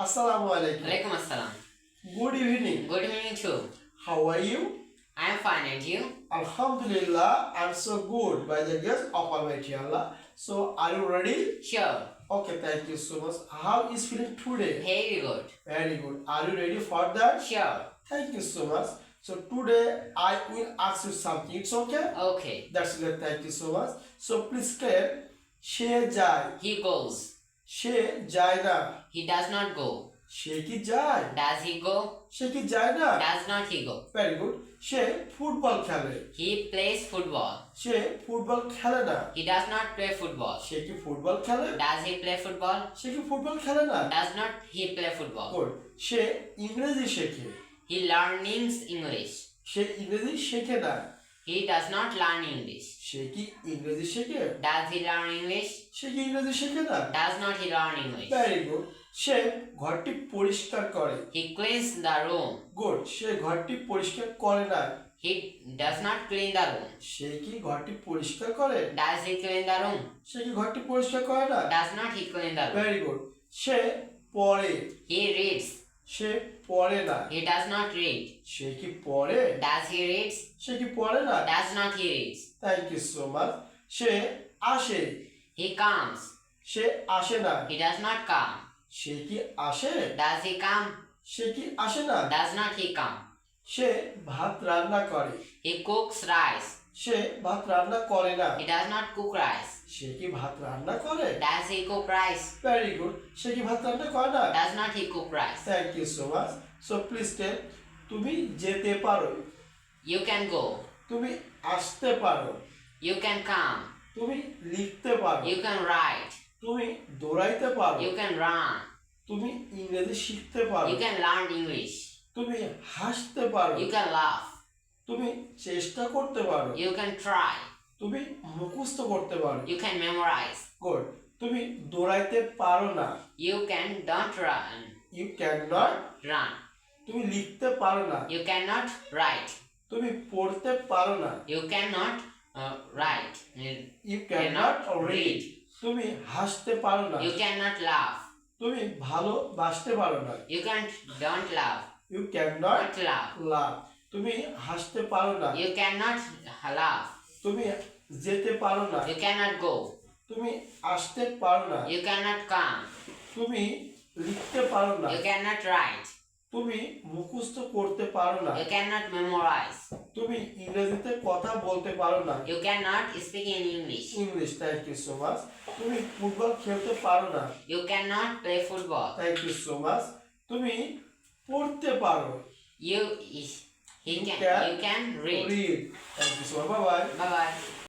Assalamu alaikum. Alaikum assalam. Good evening. Good evening too. How are you? I am fine and you? Alhamdulillah, I'm so good by the grace of Almighty Allah. So are you ready? Sure. Okay, thank you so much. How is feeling today? Very good. Very good. Are you ready for that? Sure. Thank you so much. So today I will ask you something. It's okay? Okay. That's good. Thank you so much. So please tell. She যায়. He goes. সে যায় না He does not go. সে কি যায় Does he go? সে কি যায় না Does not he go? Very good say football খেলে He plays football. সে ফুটবল খেলে না He does not play football. সে কি ফুটবল খেলে Does he play football? সে কি ফুটবল খেলে না Does not he play football? Good সে ইংরেজি শেখে He learnings English. সে ইংরেজি শেখে না He does not learn English. সে কি ইংরেজি শেখে Does he learn English? সে কি ইংরেজি শেখে না Does not he learn English? Very good সে ঘরটি পরিষ্কার করে He cleans the room. Good সে ঘরটি পরিষ্কার করে না He does not clean the room. সে কি ঘরটি পরিষ্কার করে Does he clean the room? সে কি ঘরটি পরিষ্কার করে না Does not he clean the room? Very good সে পড়ে He reads. সে পড়ে না He does not read. সে কি পড়ে Does he reads? সে কি পড়ে না Does not he reads? Thank you so much সে আসে He comes. সে আসে না He does not come. সে কি আসে Does he come? সে কি আসে না Does not he come? সে ভাত রান্না করে He cooks rice. সে ভাত রান্না করে না He does not cook rice. সে কি ভাত রান্না করে Does he cook rice? Very good সে কি ভাত রান্না করে না Does not he cook rice? Thank you so much so please tell তুমি যেতে পারো You can go. তুমি আসতে পারো You can come. তুমি লিখতে পারো You can write. তুমি দৌড়াইতে পারো You can run. তুমি ইংরেজি শিখতে পারো You can learn English. তুমি হাসতে পারো You can laugh. তুমি চেষ্টা করতে পারো। ইউ ক্যান ট্রাই তুমি মুখস্ত করতে পারো। ইউ ক্যান মেমোরাইজ গুড তুমি দৌড়াইতে পারো না। You can don't run you can not run তুমি লিখতে পারো না। ইউ ক্যান নট রাইট তুমি পড়তে পারো না। You can not write you can not read তুমি হাসতে পারো না। ইউ ক্যান নট লাভ তুমি ভালোবাসতে পারো না। You can don't love you can not love love তুমি হাসতে পারো না। ইউ ক্যান নট লাফ তুমি যেতে পারো না। ইউ ক্যান নট গো তুমি আসতে পারো না। ইউ ক্যান নট কাম তুমি লিখতে পারো না। ইউ ক্যান নট রাইট তুমি মুখস্থ করতে পারো না। ইউ ক্যান নট মেমোরাইজ তুমি ইংরেজিতে কথা বলতে পারো না। You can not speak in English English thank you so much তুমি ফুটবল খেলতে পারো না। You can not play football thank you so much তুমি পড়তে পারো। You You can, can, you can read. read. Thank you so much. Bye bye. Bye bye.